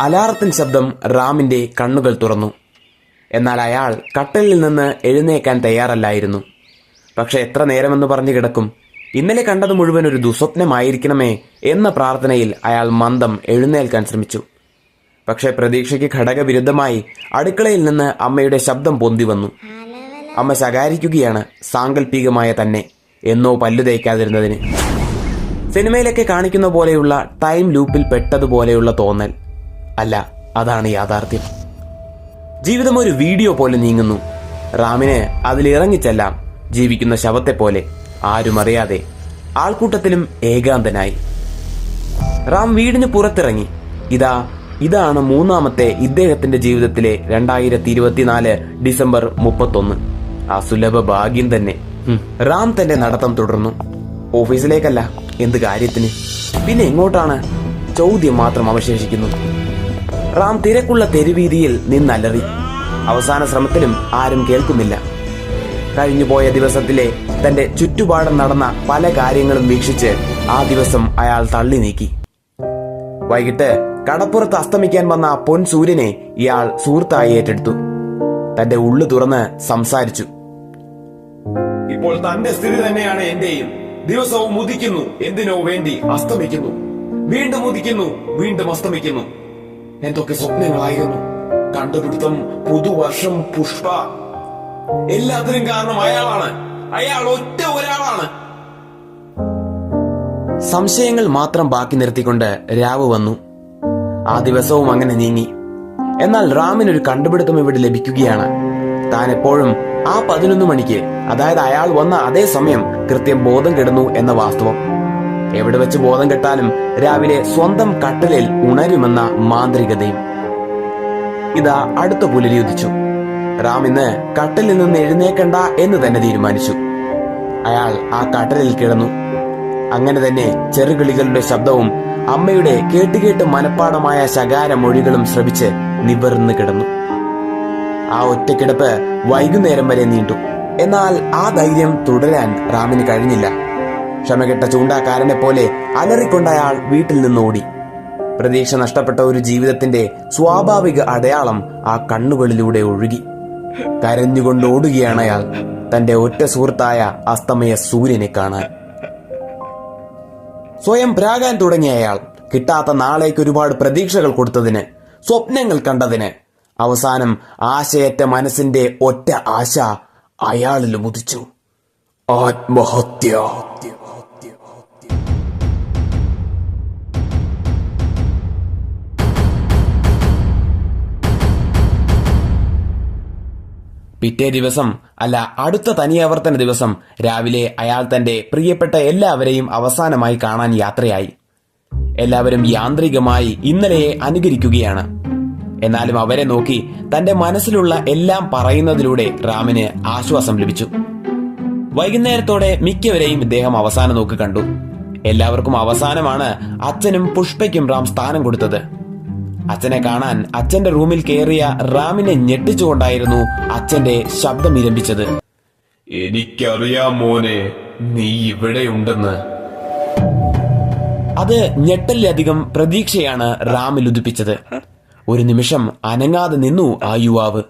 അലാറത്തിൻ ശബ്ദം റാമിന്റെ കണ്ണുകൾ തുറന്നു. എന്നാൽ അയാൾ കട്ടലിൽ നിന്ന് എഴുന്നേക്കാൻ തയ്യാറല്ലായിരുന്നു. പക്ഷെ എത്ര നേരമെന്ന് പറഞ്ഞു കിടക്കും. ഇന്നലെ കണ്ടത് മുഴുവൻ ഒരു ദുസ്വപ്നമായിരിക്കണമേ എന്ന പ്രാർത്ഥനയിൽ അയാൾ മന്ദം എഴുന്നേൽക്കാൻ ശ്രമിച്ചു. പക്ഷേ പ്രതീക്ഷയ്ക്ക് ഘടകവിരുദ്ധമായി അടുക്കളയിൽ നിന്ന് അമ്മയുടെ ശബ്ദം പൊന്തി വന്നു. അമ്മ ശകാരിക്കുകയാണ് സാങ്കല്പികമായ തന്നെ എന്നോ പല്ലു തേക്കാതിരുന്നതിന്. സിനിമയിലൊക്കെ കാണിക്കുന്ന പോലെയുള്ള ടൈം ലൂപ്പിൽ പെട്ടതുപോലെയുള്ള തോന്നൽ. അല്ല അതാണ് യാഥാർത്ഥ്യം. ജീവിതം ഒരു വീഡിയോ പോലെ നീങ്ങുന്നു. റാമിന് അതിലിറങ്ങിച്ചെല്ലാം ജീവിക്കുന്ന ശവത്തെ പോലെ ആരും അറിയാതെ ആൾക്കൂട്ടത്തിലും ഏകാന്തനായി. റാം വീടിന് പുറത്തിറങ്ങി. ഇതാ ഇതാണ് മൂന്നാമത്തെ ഇദ്ദേഹത്തിന്റെ ജീവിതത്തിലെ രണ്ടായിരത്തി ഇരുപത്തിനാല് ഡിസംബർ മുപ്പത്തൊന്ന്. ആ സുലഭ ഭാഗ്യം തന്നെ. റാം തന്റെ നടത്തം തുടർന്നു. ഓഫീസിലേക്കല്ല. എന്ത് കാര്യത്തിന്? പിന്നെ എങ്ങോട്ടാണ് ചോദ്യം മാത്രം അവശേഷിക്കുന്നു റാം തിരക്കുള്ള തെരുവീതിയിൽ നിന്നലറി. അവസാന ശ്രമത്തിലും ആരും കേൾക്കുന്നില്ല. കഴിഞ്ഞുപോയ ദിവസത്തിലെ തന്റെ ചുറ്റുപാടും നടന്ന പല കാര്യങ്ങളും വീക്ഷിച്ച് ആ ദിവസം അയാൾ തള്ളി നീക്കി. വൈകിട്ട് കടപ്പുറത്ത് അസ്തമിക്കാൻ വന്ന പൊൻ സൂര്യനെ ഇയാൾ സുഹൃത്തായി ഏറ്റെടുത്തു. തന്റെ ഉള്ളു തുറന്ന് സംസാരിച്ചു. ഇപ്പോൾ തന്റെ സ്ഥിതി തന്നെയാണ് എന്റെയും. ദിവസവും ഉദിക്കുന്നു എന്തിനോ വേണ്ടി അസ്തമിക്കുന്നു. വീണ്ടും ഉദിക്കുന്നു വീണ്ടും അസ്തമിക്കുന്നു. എന്തൊക്കെ സ്വപ്നങ്ങളായിരുന്നു. കണ്ടുപിടുത്തം പുതുവർഷം പുഷ്പ. എല്ലാത്തിനും കാരണം അയാളാണ്. അയാൾ ഒറ്റ ഒരാളാണ്. സംശയങ്ങൾ മാത്രം ബാക്കി നിർത്തിക്കൊണ്ട് രാവ് വന്നു. ആ ദിവസവും അങ്ങനെ നീങ്ങി. എന്നാൽ റാമിനൊരു കണ്ടുപിടുത്തം ഇവിടെ ലഭിക്കുകയാണ്. താൻ എപ്പോഴും ആ പതിനൊന്ന് മണിക്ക് അതായത് അയാൾ വന്ന അതേ സമയം കൃത്യം ബോധം കെടുന്നു എന്ന വാസ്തവം. എവിടെ വെച്ച് ബോധം കെട്ടാലും രാവിലെ സ്വന്തം കട്ടലിൽ ഉണരുമെന്ന മാന്ത്രികതയും. ഇതാ അടുത്ത പുലരി ഉദിച്ചു. റാം ഇന്ന് കട്ടലിൽ നിന്ന് എഴുന്നേക്കണ്ട എന്ന് തന്നെ തീരുമാനിച്ചു. അയാൾ ആ കട്ടലിൽ കിടന്നു. അങ്ങനെ തന്നെ ചെറുകിളികളുടെ ശബ്ദവും അമ്മയുടെ കേട്ടുകേട്ട് മനപ്പാടമായ ശകാര മൊഴികളും ശ്രവിച്ച് നിവർന്ന് കിടന്നു. ആ ഒറ്റക്കിടപ്പ് വൈകുന്നേരം വരെ നീണ്ടു. എന്നാൽ ആ ധൈര്യം തുടരാൻ റാമിന് കഴിഞ്ഞില്ല. ക്ഷമകെട്ട ചൂണ്ടാക്കാരനെ പോലെ അലറിക്കൊണ്ട് അയാൾ വീട്ടിൽ നിന്ന് ഓടി പ്രതീക്ഷ നഷ്ടപ്പെട്ട ഒരു ജീവിതത്തിന്റെ സ്വാഭാവിക അടയാളം ആ കണ്ണുകളിലൂടെ ഒഴുകി. കരഞ്ഞുകൊണ്ട് ഓടുകയാണ് അയാൾ തന്റെ ഒറ്റ സുഹൃത്തായ അസ്തമയ സൂര്യനെ കാണാൻ. സ്വയം പ്രാകാൻ തുടങ്ങിയ അയാൾ കിട്ടാത്ത നാളേക്ക് ഒരുപാട് പ്രതീക്ഷകൾ കൊടുത്തതിന് സ്വപ്നങ്ങൾ കണ്ടതിന്. അവസാനം ആശയറ്റ മനസ്സിന്റെ ഒറ്റ ആശ അയാളിൽ ഉദിച്ചു ആത്മഹത്യ. പിറ്റേ ദിവസം അല്ല അടുത്ത തനിയാവർത്തന ദിവസം രാവിലെ അയാൾ തന്റെ പ്രിയപ്പെട്ട എല്ലാവരെയും അവസാനമായി കാണാൻ യാത്രയായി. എല്ലാവരും യാന്ത്രികമായി ഇന്നലെയെ അനുകരിക്കുകയാണ്. എന്നാലും അവരെ നോക്കി തന്റെ മനസ്സിലുള്ള എല്ലാം പറയുന്നതിലൂടെ റാമിന് ആശ്വാസം ലഭിച്ചു. വൈകുന്നേരത്തോടെ മിക്കവരെയും ഇദ്ദേഹം അവസാനം നോക്കി കണ്ടു. എല്ലാവർക്കും അവസാനമാണ് അച്ഛനും പുഷ്പയ്ക്കും റാം സ്ഥാനം കൊടുത്തത്. അച്ഛനെ കാണാൻ അച്ഛന്റെ റൂമിൽ കയറിയ റാമിനെ ഞെട്ടിച്ചുകൊണ്ടായിരുന്നു അച്ഛന്റെ ശബ്ദം ഇരമ്പിച്ചത് എനിക്കറിയാം മോനെ നീ ഇവിടെ ഉണ്ടെന്ന് അത് ഞെട്ടലിലധികം പ്രതീക്ഷയാണ് റാമിൽ ഉദിപ്പിച്ചത്. ഒരു നിമിഷം അനങ്ങാതെ നിന്നു ആ യുവാവ്.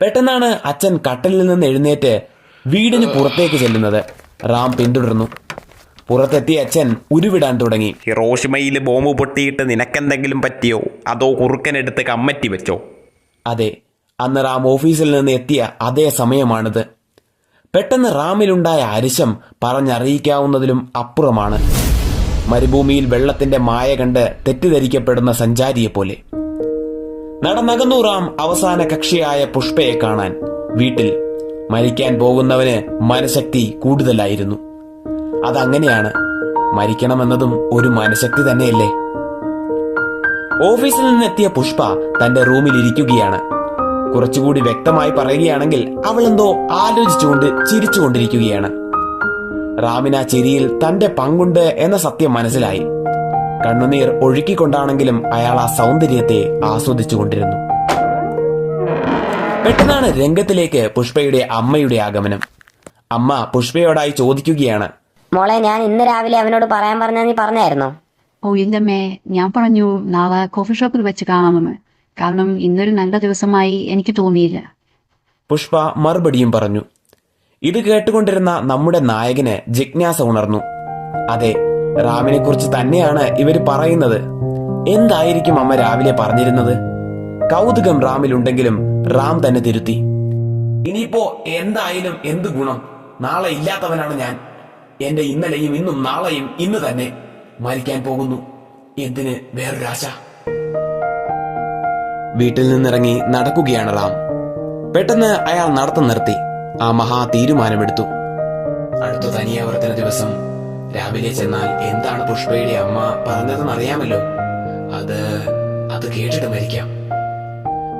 പെട്ടെന്നാണ് അച്ഛൻ കട്ടലിൽ നിന്ന് എഴുന്നേറ്റ് വീടിന് പുറത്തേക്ക് ചെല്ലുന്നത്. റാം പിന്തുടർന്നു. പുറത്തെത്തിയ അച്ഛൻ ഉരുവിടാൻ തുടങ്ങി. ഹിറോഷിമയിൽ ബോംബ് പൊട്ടിയിട്ട് നിനക്കെന്തെങ്കിലും പറ്റിയോ? അതോ കുറുക്കനെടുത്ത് കമ്മറ്റി വെച്ചോ? അതെ അന്ന് റാം ഓഫീസിൽ നിന്ന് എത്തിയ അതേ സമയമാണിത്. പെട്ടെന്ന് റാമിലുണ്ടായ അരിശം പറഞ്ഞറിയിക്കാവുന്നതിലും അപ്പുറമാണ്. മരുഭൂമിയിൽ വെള്ളത്തിന്റെ മായ കണ്ട് തെറ്റിദ്ധരിക്കപ്പെടുന്ന സഞ്ചാരിയെ പോലെ നടന്നകന്നു റാം അവസാന കക്ഷിയായ പുഷ്പയെ കാണാൻ വീട്ടിൽ മരിക്കാൻ പോകുന്നവന് മനഃശക്തി കൂടുതലായിരുന്നു. അതങ്ങനെയാണ് മരിക്കണമെന്നതും ഒരു മനഃശക്തി തന്നെയല്ലേ? ഓഫീസിൽ നിന്നെത്തിയ പുഷ്പ തന്റെ റൂമിൽ ഇരിക്കുകയാണ് കുറച്ചുകൂടി വ്യക്തമായി പറയുകയാണെങ്കിൽ അവൾ എന്തോ ആലോചിച്ചുകൊണ്ട് ചിരിച്ചുകൊണ്ടിരിക്കുകയാണ്. റാമിന ചിരിയിൽ തന്റെ പങ്കുണ്ട് എന്ന സത്യം മനസ്സിലായി. കണ്ണുനീർ ഒഴുക്കിക്കൊണ്ടാണെങ്കിലും അയാൾ ആ സൗന്ദര്യത്തെ ആസ്വദിച്ചുകൊണ്ടിരുന്നു. പെട്ടെന്നാണ് രംഗത്തിലേക്ക് പുഷ്പയുടെ അമ്മയുടെ ആഗമനം. അമ്മ പുഷ്പയോടായി ചോദിക്കുകയാണ്. മോളെ ഞാൻ ഇന്ന് രാവിലെ അവനോട് പറയാൻ പറഞ്ഞ നീ പറഞ്ഞായിരുന്നോ? ഓ ഇല്ലമ്മേ. ഞാൻ പറഞ്ഞു നാളെ കോഫി ഷോപ്പിൽ വെച്ച് കാണാമെന്ന്. കാരണം ഇന്നൊരു നല്ല ദിവസമായി എനിക്ക് തോന്നിയില്ല. പുഷ്പ മറുപടിയും പറഞ്ഞു. ഇത് കേട്ടുകൊണ്ടിരുന്ന നമ്മുടെ നായകന് ജിജ്ഞാസ ഉണർന്നു. അതെ റാമിനെ കുറിച്ച് തന്നെയാണ് ഇവർ പറയുന്നത്. എന്തായിരിക്കും അമ്മ രാവിലെ പറഞ്ഞിരുന്നത്? കൗതുകം റാമിലുണ്ടെങ്കിലും റാം തന്നെ തിരുത്തി. ഇനിയിപ്പോ എന്തായാലും എന്ത് ഗുണം? നാളെ ഇല്ലാത്തവനാണ് ഞാൻ. എന്റെ ഇന്നലെയും ഇന്നും നാളെയും ഇന്ന് തന്നെ മരിക്കാൻ പോകുന്നു. എന്തിന് വേറൊരാശ വീട്ടിൽ നിന്നിറങ്ങി നടക്കുകയാണ് റാം. പെട്ടെന്ന് അയാൾ നടത്തം നിർത്തി. ആ മഹാ തീരുമാനമെടുത്തു. അടുത്ത തനിയാവർത്തന ദിവസം രാവിലെ ചെന്നാൽ എന്താണ് പുഷ്പയുടെ അമ്മ പറഞ്ഞതെന്ന് അറിയാമല്ലോ. അത് അത് കേട്ടിട്ട് മരിക്കാം.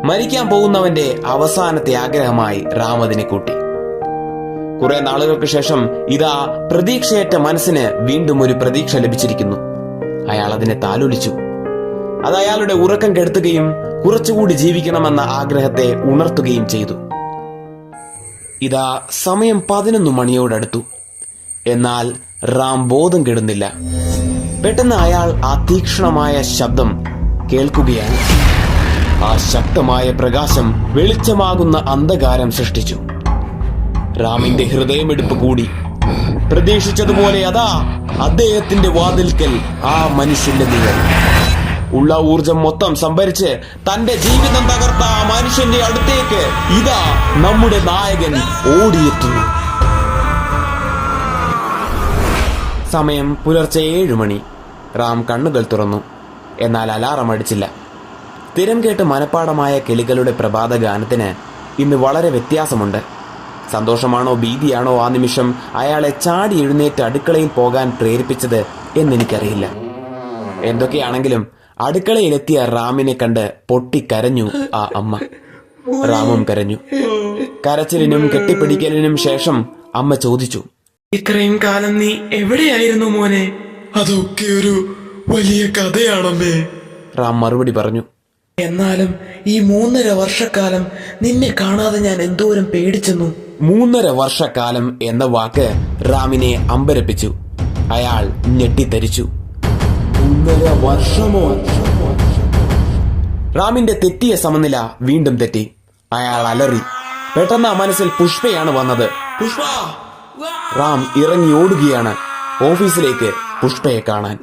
മരിക്കാൻ പോകുന്നവന്റെ അവസാനത്തെ ആഗ്രഹമായി റാം അതിനെ കൂട്ടി. കുറെ നാളുകൾക്ക് ശേഷം ഇതാ പ്രതീക്ഷയേറ്റ മനസ്സിന് വീണ്ടും ഒരു പ്രതീക്ഷ ലഭിച്ചിരിക്കുന്നു. അയാൾ അതിനെ താലോലിച്ചു. അത് അയാളുടെ ഉറക്കം കെടുത്തുകയും കുറച്ചുകൂടി ജീവിക്കണമെന്ന ആഗ്രഹത്തെ ഉണർത്തുകയും ചെയ്തു. ഇതാ സമയം പതിനൊന്ന് മണിയോടടുത്തു. എന്നാൽ റാം ബോധം കെടുന്നില്ല. പെട്ടെന്ന് അയാൾ ആ തീക്ഷണമായ ശബ്ദം കേൾക്കുകയാണ്. ആ ശക്തമായ പ്രകാശം വെളിച്ചമാകുന്ന അന്ധകാരം സൃഷ്ടിച്ചു. റാമിന്റെ ഹൃദയമെടുപ്പ് കൂടി. പ്രതീക്ഷിച്ചതുപോലെ അതാ അദ്ദേഹത്തിന്റെ വാതിൽക്കൽ ആ മനുഷ്യന്റെ നിഴൽ. ഉള്ള ഊർജം മൊത്തം സംഭരിച്ച് തന്റെ ജീവിതം തകർത്ത ആ മനുഷ്യന്റെ അടുത്തേക്ക് ഇതാ നമ്മുടെ നായകൻ ഓടിയെത്തുന്നു. സമയം പുലർച്ചെ ഏഴു മണി. റാം കണ്ണുകൾ തുറന്നു. എന്നാൽ അലാറം അടിച്ചില്ല. സ്ഥിരം കേട്ട് മനപ്പാടമായ കിളികളുടെ പ്രഭാത ഗാനത്തിന് ഇന്ന് വളരെ വ്യത്യാസമുണ്ട്. സന്തോഷമാണോ ഭീതിയാണോ ആ നിമിഷം അയാളെ ചാടി എഴുന്നേറ്റ് അടുക്കളയിൽ പോകാൻ പ്രേരിപ്പിച്ചത് എന്നെനിക്കറിയില്ല. എന്തൊക്കെയാണെങ്കിലും അടുക്കളയിലെത്തിയ റാമിനെ കണ്ട് പൊട്ടിക്കരഞ്ഞു ആ അമ്മ. റാമും കരഞ്ഞു. കരച്ചിലിനും കെട്ടിപ്പിടിക്കലിനും ശേഷം അമ്മ ചോദിച്ചു ഇത്രയും കാലം നീ എവിടെയായിരുന്നു മോനെ? അതൊക്കെ ഒരു വലിയ കഥയാണമ്മേ. റാം മറുപടി പറഞ്ഞു എന്നാലും ഈ മൂന്നര വർഷക്കാലം നിന്നെ കാണാതെ ഞാൻ എന്തോരം പേടിച്ചെന്നു. മൂന്നര വർഷക്കാലം എന്ന വാക്ക് റാമിനെ അമ്പരപ്പിച്ചു. അയാൾ ഞെട്ടിത്തരിച്ചു. മൂന്നര വർഷമോ റാമിന്റെ തെറ്റിയ സമനില വീണ്ടും തെറ്റി. അയാൾ അലറി. പെട്ടെന്ന് ആ മനസ്സിൽ പുഷ്പയാണ് വന്നത്. പുഷ്പ! റാം ഇറങ്ങി ഓടുകയാണ്. ഓഫീസിലേക്ക് പുഷ്പയെ കാണാൻ.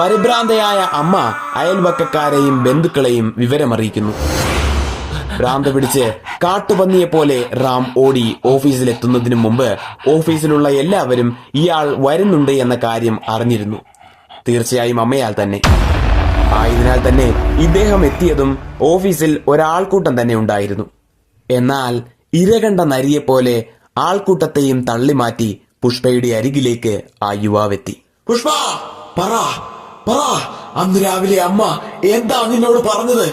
പരിഭ്രാന്തയായ അമ്മ അയൽവക്കക്കാരെയും ബന്ധുക്കളെയും വിവരമറിയിക്കുന്നു. ഭ്രാന്ത് പിടിച്ച് കാട്ടുപന്നിയെ പോലെ റാം ഓടി ഓഫീസിലെത്തുന്നതിനു മുമ്പ് ഓഫീസിലുള്ള എല്ലാവരും ഇയാൾ വരുന്നുണ്ട് എന്ന കാര്യം അറിഞ്ഞിരുന്നു. തീർച്ചയായും അമ്മയാൽ തന്നെ. ആയതിനാൽ തന്നെ ഇദ്ദേഹം എത്തിയതും ഓഫീസിൽ ഒരാൾക്കൂട്ടം തന്നെ ഉണ്ടായിരുന്നു. എന്നാൽ ഇരകണ്ട പോലെ ആൾക്കൂട്ടത്തെയും തള്ളിമാറ്റി പുഷ്പയുടെ അരികിലേക്ക് ആ യുവാവെത്തി. പുഷ്പ പറ പറ അന്ന് രാവിലെ അമ്മ എന്താ നിന്നോട് പറഞ്ഞത്?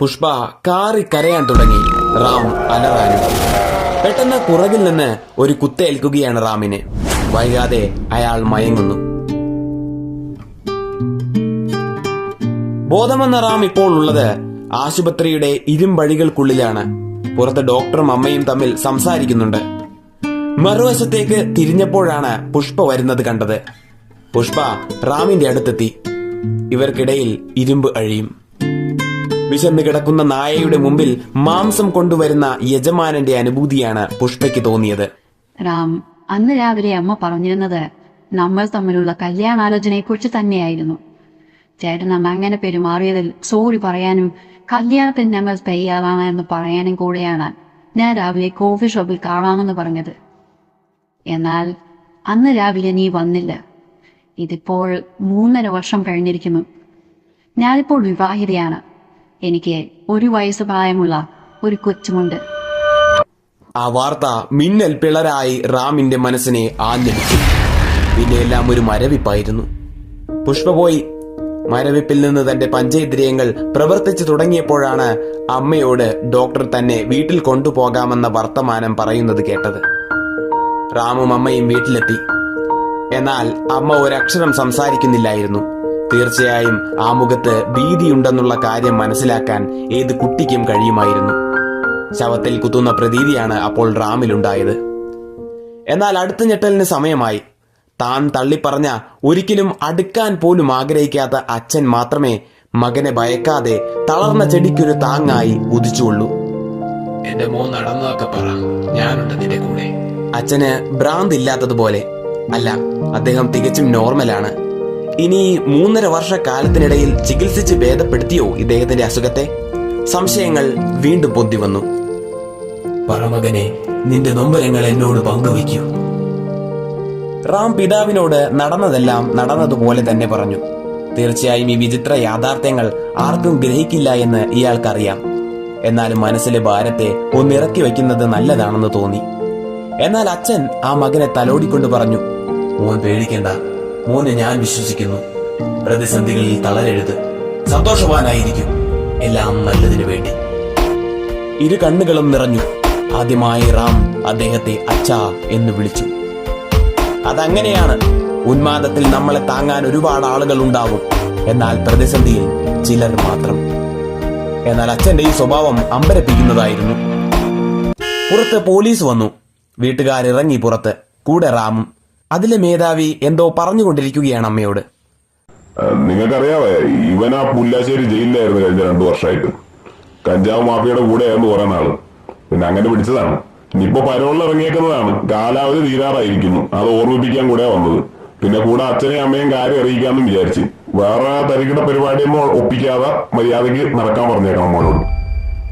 പുഷ്പ കാറി കരയാൻ തുടങ്ങി. റാം അലറാനും. പെട്ടെന്ന് പുറകിൽ നിന്ന് ഒരു കുത്തേൽക്കുകയാണ് റാമിനെ. വൈകാതെ അയാൾ മയങ്ങുന്നു. ബോധമെന്ന റാം ഇപ്പോൾ ഉള്ളത് ആശുപത്രിയുടെ ഇരുമ്പഴികൾക്കുള്ളിലാണ് പുറത്ത് ഡോക്ടറും അമ്മയും തമ്മിൽ സംസാരിക്കുന്നുണ്ട്. മറുവശത്തേക്ക് തിരിഞ്ഞപ്പോഴാണ് പുഷ്പ വരുന്നത് കണ്ടത്. പുഷ്പ റാമിന്റെ അടുത്തെത്തി. ഇവർക്കിടയിൽ ഇരുമ്പ് അഴിയും. വിശന്നു കിടക്കുന്ന നായയുടെ മുമ്പിൽ മാംസം കൊണ്ടുവരുന്ന യജമാനന്റെ അനുഭൂതിയാണ് പുഷ്പയ്ക്ക് തോന്നിയത്. റാം അന്ന് രാവിലെ അമ്മ പറഞ്ഞിരുന്നത് നമ്മൾ തമ്മിലുള്ള കല്യാണാലോചനയെക്കുറിച്ച് തന്നെയായിരുന്നു. ചേട്ടൻ അമ്മ അങ്ങനെ പെരുമാറിയതിൽ സോറി പറയാനും കല്യാണത്തിന് ഞങ്ങൾ തയ്യാറാണ് എന്ന് പറയാനും കൂടെയാണ് ഞാൻ രാവിലെ കോഫി ഷോപ്പിൽ കാണാമെന്ന് പറഞ്ഞത്. എന്നാൽ അന്ന് രാവിലെ നീ വന്നില്ല. ഇതിപ്പോൾ മൂന്നര വർഷം കഴിഞ്ഞിരിക്കുന്നു. ഞാനിപ്പോൾ വിവാഹിതയാണ്. എനിക്ക് ഒരു വയസ്സ് പ്രായമുള്ള ഒരു കൊച്ചുമുണ്ട്. ആ വാർത്ത മിന്നൽ പിളരായി റാമിന്റെ മനസ്സിനെ ആഞ്ഞടിച്ചു. പിന്നെ എല്ലാം ഒരു മരവിപ്പായിരുന്നു. പുഷ്പ പോയി മരവിപ്പിൽ നിന്ന് തന്റെ പഞ്ചേന്ദ്രിയങ്ങൾ പ്രവർത്തിച്ചു തുടങ്ങിയപ്പോഴാണ് അമ്മയോട് ഡോക്ടർ തന്നെ വീട്ടിൽ കൊണ്ടുപോകാമെന്ന വർത്തമാനം പറയുന്നത് കേട്ടത്. റാമും അമ്മയും വീട്ടിലെത്തി. എന്നാൽ അമ്മ ഒരക്ഷരം സംസാരിക്കുന്നില്ലായിരുന്നു. തീർച്ചയായും ആ മുഖത്ത് ഭീതിയുണ്ടെന്നുള്ള കാര്യം മനസ്സിലാക്കാൻ ഏത് കുട്ടിക്കും കഴിയുമായിരുന്നു. ശവത്തിൽ കുത്തുന്ന പ്രതീതിയാണ് അപ്പോൾ റാമിലുണ്ടായത്. എന്നാൽ അടുത്ത ഞെട്ടലിന് സമയമായി. താൻ തള്ളിപ്പറഞ്ഞ ഒരിക്കലും അടുക്കാൻ പോലും ആഗ്രഹിക്കാത്ത അച്ഛൻ മാത്രമേ മകനെ ഭയക്കാതെ തളർന്ന ചെടിക്കൊരു താങ്ങായി ഉദിച്ചുള്ളൂ എന്റെ മോൻ നടന്നതൊക്കെ പറ. ഞാനുണ്ട് നിന്റെ കൂടെ. അച്ഛന് ഭ്രാന്ത് ഇല്ലാത്തതുപോലെ അല്ല അദ്ദേഹം തികച്ചും നോർമലാണ്. ഇനി മൂന്നര വർഷ കാലത്തിനിടയിൽ ചികിത്സിച്ച് ഭേദപ്പെടുത്തിയോ ഇദ്ദേഹത്തിന്റെ അസുഖത്തെ? സംശയങ്ങൾ വീണ്ടും പൊന്തി വന്നു. പറമകനെ നിന്റെ നൊമ്പരങ്ങൾ എന്നോട് പങ്കുവയ്ക്കൂ. റാം പിതാവിനോട് നടന്നതെല്ലാം നടന്നതുപോലെ തന്നെ പറഞ്ഞു. തീർച്ചയായും ഈ വിചിത്ര യാഥാർത്ഥ്യങ്ങൾ ആർക്കും ഗ്രഹിക്കില്ല എന്ന് ഇയാൾക്കറിയാം. എന്നാലും മനസ്സിലെ ഭാരത്തെ ഒന്നിറക്കി വയ്ക്കുന്നത് നല്ലതാണെന്ന് തോന്നി. എന്നാൽ അച്ഛൻ ആ മകനെ തലോടിക്കൊണ്ട് പറഞ്ഞു മോൻ പേടിക്കണ്ട. മോനെ ഞാൻ വിശ്വസിക്കുന്നു. പ്രതിസന്ധികളിൽ തളരരുത്. സന്തോഷവാനായിരിക്കും. എല്ലാം നല്ലതിനു വേണ്ടി. ഇരു കണ്ണുകളും നിറഞ്ഞു. ആദ്യമായി റാം അദ്ദേഹത്തെ അച്ഛ എന്ന് വിളിച്ചു. അതങ്ങനെയാണ്. ഉന്മാദത്തിൽ നമ്മളെ താങ്ങാൻ ഒരുപാട് ആളുകൾ ഉണ്ടാവും. എന്നാൽ പ്രതിസന്ധിയിൽ ചിലർ മാത്രം. എന്നാൽ അച്ഛന്റെ ഈ സ്വഭാവം അമ്പരപ്പിക്കുന്നതായിരുന്നു. പുറത്ത് പോലീസ് വന്നു. വീട്ടുകാരിറങ്ങി പുറത്ത്. കൂടെ റാമും. അതിലെ മേധാവി എന്തോ പറഞ്ഞുകൊണ്ടിരിക്കുകയാണ് അമ്മയോട്. നിങ്ങൾക്കറിയാവേ ഇവൻ ആ പുല്ലാശ്ശേരി ജയിലിലായിരുന്നു കഴിഞ്ഞ രണ്ടു വർഷമായിട്ട്. കഞ്ചാവ് മാഫിയയുടെ കൂടെയായിരുന്നു കുറെ നാൾ പിന്നെ അങ്ങനെ പിടിച്ചതാണ്. ഇനിയിപ്പോ പരോളിൽ ഇറങ്ങിയേക്കുന്നതാണ്. കാലാവധി തീരാറായിരിക്കുന്നു. അത് ഓർമ്മിപ്പിക്കാൻ കൂടെ വന്നത്. പിന്നെ കൂടെ അച്ഛനെയും അമ്മയും കാര്യം അറിയിക്കാമെന്നും വിചാരിച്ച്. വേറെ തരികിട പരിപാടിയൊന്നും ഒപ്പിക്കാതെ മര്യാദയ്ക്ക് നടക്കാൻ പറഞ്ഞേക്കണം മോനോട്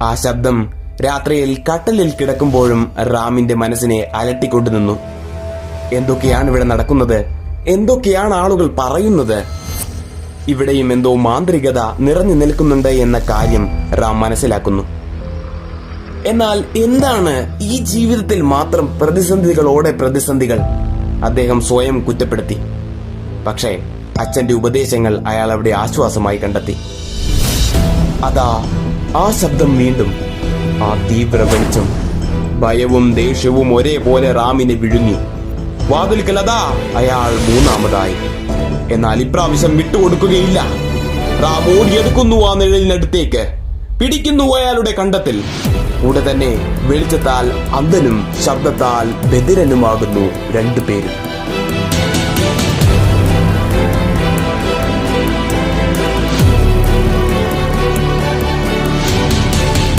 ആ ശബ്ദം രാത്രിയിൽ കട്ടലിൽ കിടക്കുമ്പോഴും റാമിന്റെ മനസ്സിനെ അലട്ടിക്കൊണ്ടു നിന്നു. എന്തൊക്കെയാണ് ഇവിടെ നടക്കുന്നത്? എന്തൊക്കെയാണ് ആളുകൾ പറയുന്നത്? ഇവിടെയും എന്തോ മാന്ത്രികത നിറഞ്ഞു നിൽക്കുന്നുണ്ട് എന്ന കാര്യം റാം മനസ്സിലാക്കുന്നു. എന്നാൽ എന്താണ് ഈ ജീവിതത്തിൽ മാത്രം പ്രതിസന്ധികളോടെ പ്രതിസന്ധികൾ? അദ്ദേഹം സ്വയം കുറ്റപ്പെടുത്തി. പക്ഷേ അച്ഛന്റെ ഉപദേശങ്ങൾ അയാൾ അവിടെ ആശ്വാസമായി കണ്ടെത്തി. അതാ ആ ശബ്ദം വീണ്ടും ആ തീവ്ര വെളിച്ചം. ഭയവും ദേഷ്യവും ഒരേപോലെ റാമിനെ വിഴുങ്ങി. വാതിൽക്കൽ അതാ അയാൾ മൂന്നാമതായി. എന്നാൽ ഇപ്രാവശ്യം വിട്ടുകൊടുക്കുകയില്ല. റാം ഓടിയെടുക്കുന്നു ആ നിഴലിനടുത്തേക്ക്. പിടിക്കുന്നു അയാളുടെ കണ്ടത്തിൽ. കൂടെ തന്നെ വെളിച്ചത്താൽ അന്ധനും ശബ്ദത്താൽ ബദിരനുമാകുന്നു രണ്ടുപേരും.